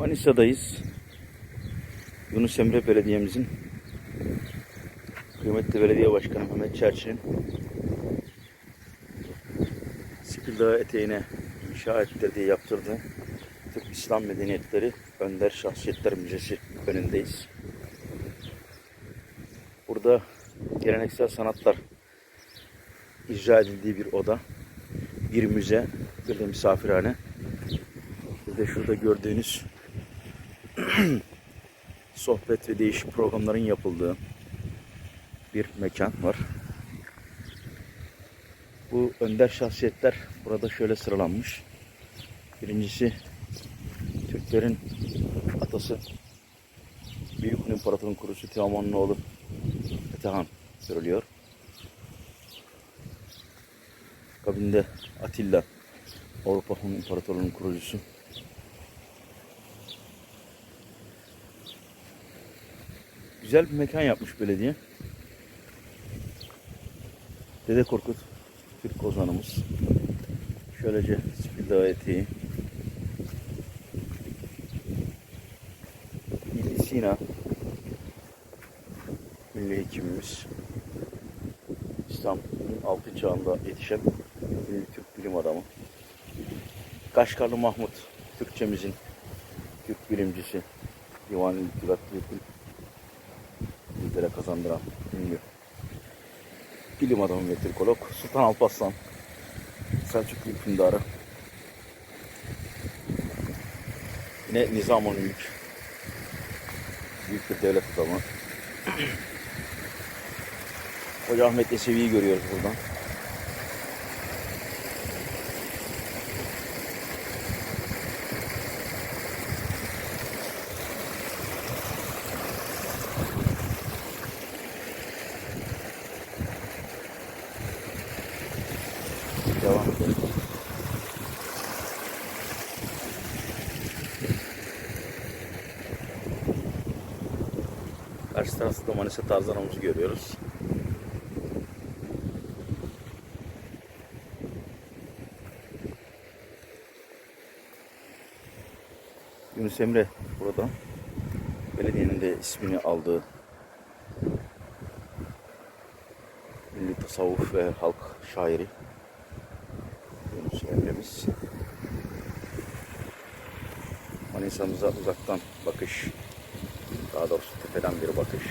Manisa'dayız. Yunus Emre Belediye'mizin kıymetli belediye başkanı Mehmet Çerçi'nin Sıkıldağ eteğine inşa ettirdiği, yaptırdığı Türk İslam Medeniyetleri Önder Şahsiyetler Müzesi önündeyiz. Burada geleneksel sanatlar icra edildiği bir oda, bir müze, bir de misafirhane. Bir de şurada gördüğünüz sohbet ve değişik programların yapıldığı bir mekan var. Bu önder şahsiyetler burada şöyle sıralanmış. Birincisi Türklerin atası Büyük Hun İmparatorun kurucusu Teoman'ın oğlu Metehan görülüyor. Akabinde Atilla Avrupa Hun İmparatorluğu'nun kurucusu. Güzel bir mekan yapmış belediye. Dede Korkut Türk ozanımız. Şöylece Spildağ eteği. İbn Sina Milli hekimimiz. İslam'ın altın çağında yetişen ünlü Türk bilim adamı. Kaşgarlı Mahmut, Türkçemizin Türk bilimcisi, divan ülkelere kazandıran ünlü bilim adamı ve Türkolog. Sultan Alparslan, Selçuklu hükümdarı. Yine Nizam-ı Mülk, büyük bir devlet adamı. Hoca Ahmet Yesevi'yi görüyoruz buradan. Devam edelim. Karşı tarafta Manisa Tarzanımızı görüyoruz. Yunus Emre burada. Belediyenin de ismini aldığı ünlü tasavvuf ve halk şairi Yunus Emre'miz. Manisa'mıza uzaktan bakış, daha doğrusu tepeden bir bakış.